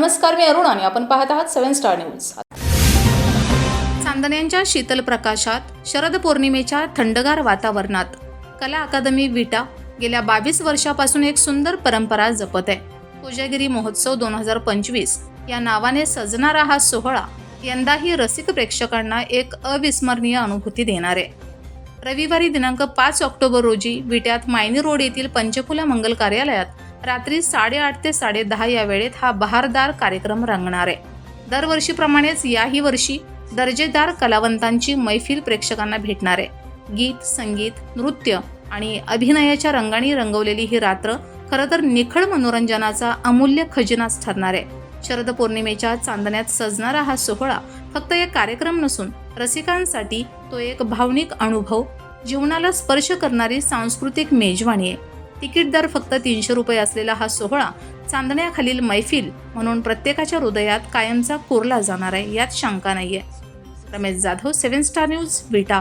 नमस्कार मी अरुण आणि आपण पाहत आहात सेव्हन स्टार न्यूज. चांदण्यांच्या शीतल प्रकाशात शरद पौर्णिमेच्या थंडगार वातावरणात. कला अकादमी विटा गेल्या बावीस वर्षापासून एक सुंदर परंपरा जपत आहे. कोजागिरी महोत्सव दोन हजार पंचवीस या नावाने सजणारा हा सोहळा यंदाही रसिक प्रेक्षकांना एक अविस्मरणीय अनुभूती देणार आहे. रविवारी दिनांक पाच ऑक्टोबर रोजी विट्यात मायनी रोड येथील पंचफुला मंगल कार्यालयात रात्री साडेआठ ते साडेदहा या वेळेत हा बहारदार कार्यक्रम रंगणार आहे. दरवर्षीप्रमाणेच याही वर्षी दर्जेदार कलावंतांची मैफिल प्रेक्षकांना भेटणार आहे. गीत संगीत नृत्य आणि अभिनयाच्या रंगाने रंगवलेली ही रात्र खरं तर निखळ मनोरंजनाचा अमूल्य खजिनाच ठरणार आहे. शरद पौर्णिमेच्या चांदण्यात सजणारा हा सोहळा फक्त एक कार्यक्रम नसून रसिकांसाठी तो एक भावनिक अनुभव जीवनाला स्पर्श करणारी सांस्कृतिक मेजवानी आहे. तिकीट दर फक्त तीनशे रुपये असलेला हा सोहळा चांदण्याखालील मैफिल म्हणून प्रत्येकाच्या हृदयात कायमचा कोरला जाणार आहे यात शंका नाही आहे Ramesh Jadhav seven star news Vita.